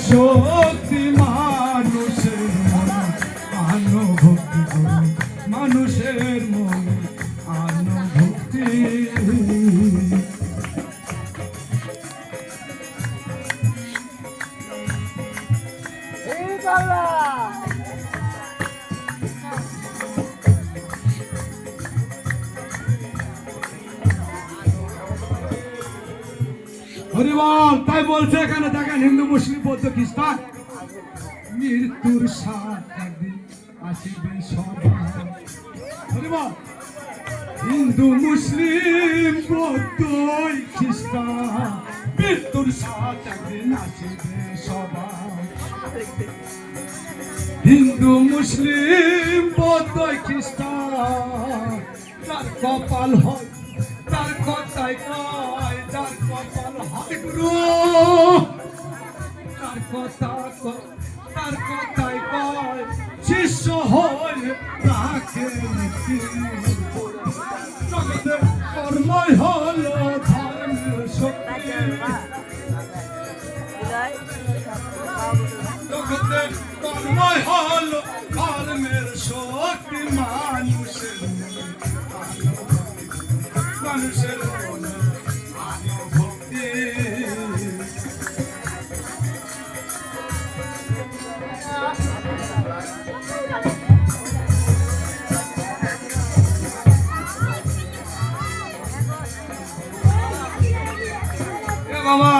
শক্তি হরিবল, তাই বলছে এখানে দেখেন হিন্দু, মুসলিম, বৌদ্ধ, খ্রিস্টান। মৃত্যুর সাত আসিবে হরিবল, হিন্দু, মুসলিম, বৌদ্ধ, খ্রিস্টান, মৃত্যুর একদিন আসিবে সবাই হিন্দু, মুসলিম, বৌদ্ধ, খ্রিস্টান তার কপাল হয়, তার কথাই কয় কপাল তার কথাই কয় শিষ্য হয় তাকে মুক্তি জগতে কর্মই হলো ধর্মের শক্তি জগতে কর্মই হলো বাবা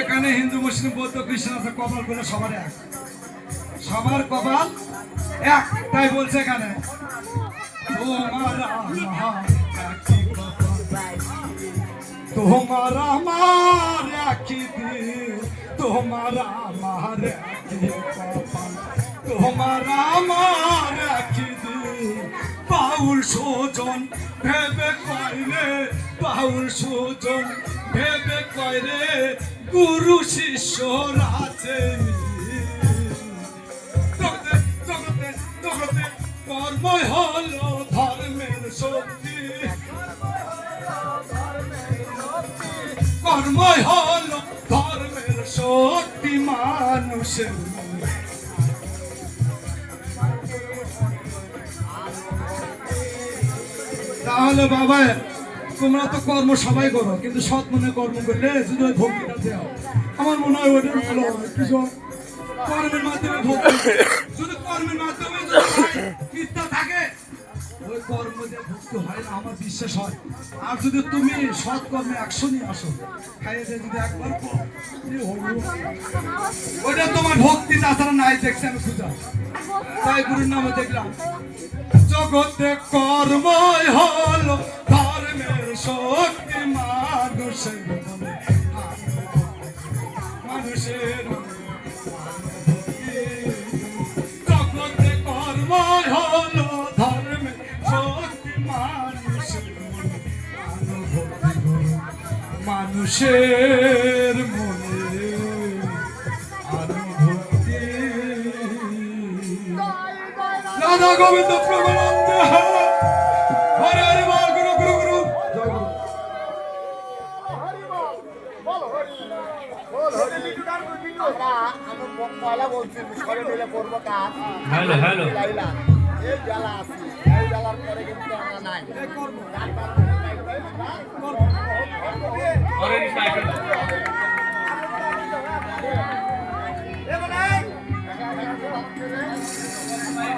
এখানে হিন্দু, মুসলিম, বৌদ্ধ, খ্রিস্টান আছে কপালগুলো সবার এক। সবার কপাল এক, তাই বলছে এখানে। তোমার আমার একই দিন তোমার আমার তোমার আমার একই দিন বাউল সুজন, ভেবে কইরে বাউল সুজন, ভেবে কইরে গুরু শিষ্য রাজে। কর্মই হলো ধর্মের শক্তি। কর্মই হলো ধর্মের শক্তি মানুষের তাহলে বাবা, তোমরা তো কর্ম সবাই করো, কিন্তু সৎ মনে কর্ম করলে যদি ওই ভক্তিটা দেও। আমার মনে হয় ওইটা ভালো হয় কিছু কর্মের মাধ্যমে ভক্তি যদি কর্মের মাধ্যমে মিথ্যা থাকে, ওই কর্ম যে ভক্তি হয় না, আমার বিশ্বাস হয়। আর যদি তুমি সৎ কর্মে একশো নিয়ে আসো, খাইয়ে দিয়ে যদি একবার? ওইটা তোমার ভক্তি, তাছাড়া নাই দেখছি আমি খুঁজা তাই গুরুর নামে দেখলাম। জগতে কর্মই হলো, ধর্মের শক্তি মানুষের মনে মানুষের জগতে কর্মই হলো, ধর্মের শক্তি মানুষের মনে। মানুষের রাধা গোবিন্দ প্রমানন্দ হরে হরে বল গুরু গুরু গুরু। করব হ্যালো হ্যালো। এই জ্বালা আছে এই জ্বালার পরে কিন্তু আমরা নাই এখন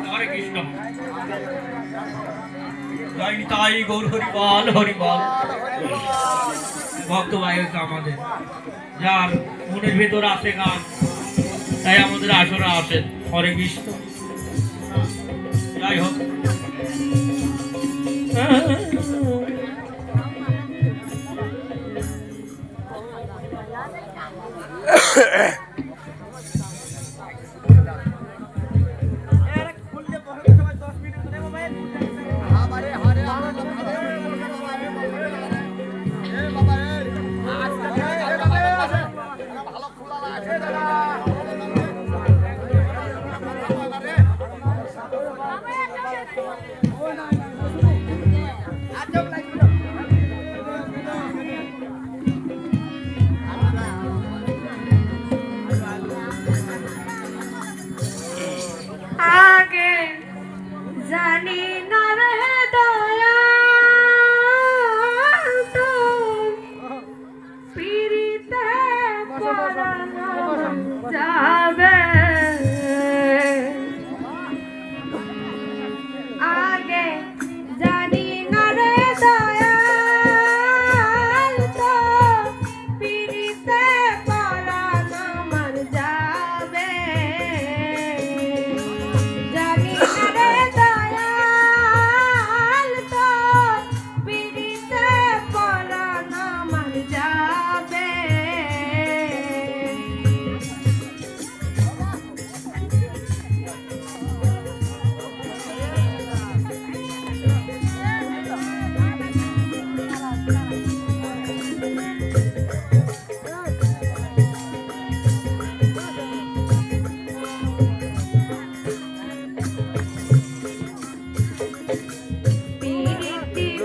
হরে কৃষ্ণ জয় নিতাই গৌর হরিবল হরিবল ভক্ত ভাইয়ের আমাদের যার মনের ভেতর আছে গান তাই আমাদের আসরে আসেন হরে কৃষ্ণ যাই হোক আমারে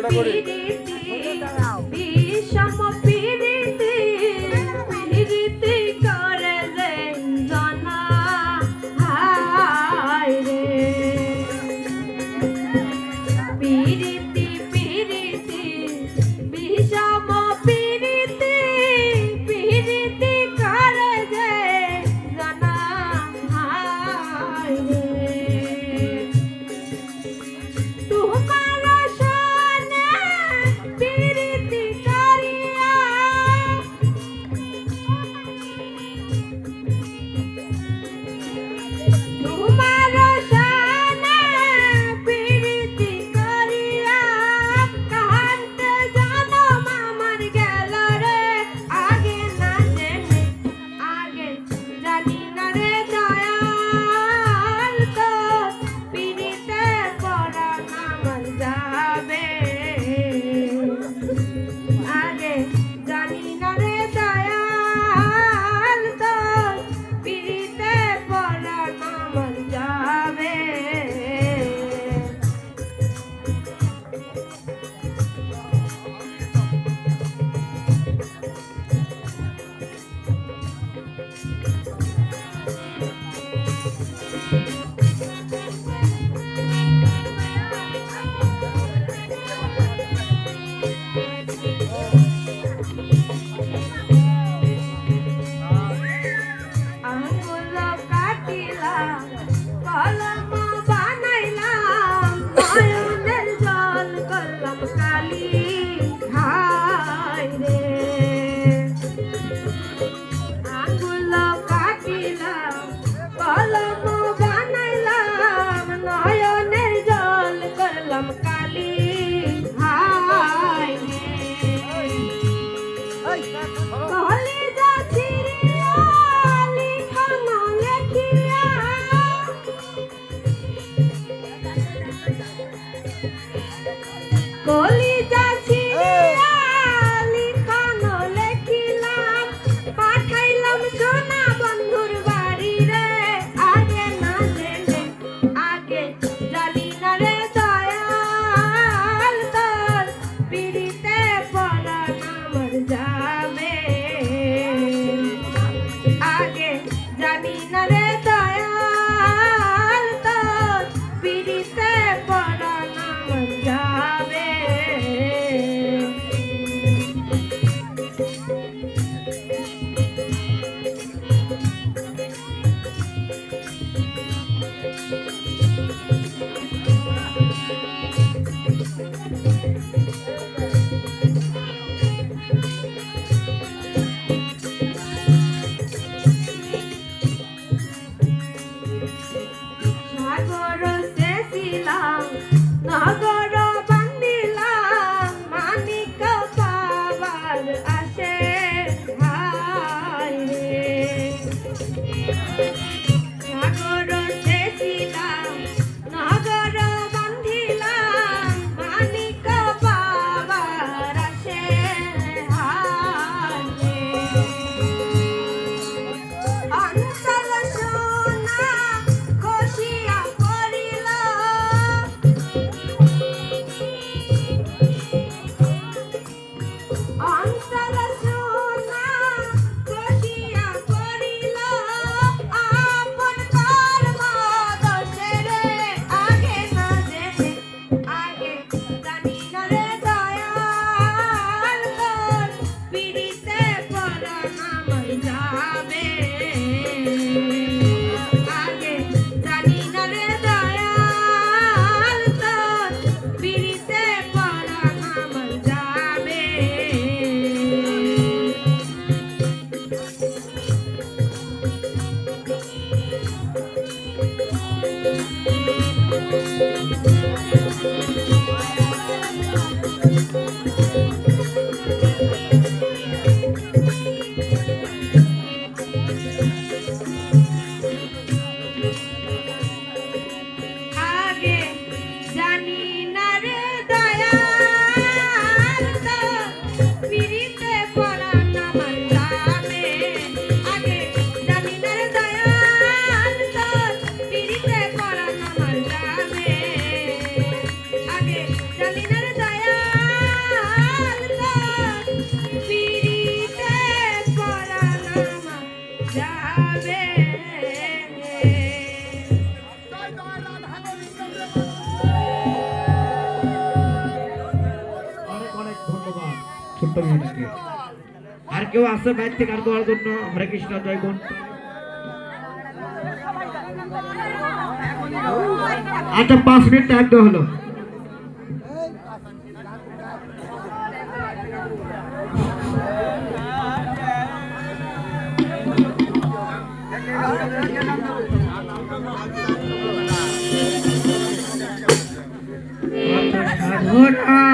পিরিতি আর কেউ আছে বাইর থেকে গান গাওয়ার জন্য? হরে কৃষ্ণ, জয় গুণ। আচ্ছা পাঁচ মিনিট টাইম দেওয়া হলো। সাধনার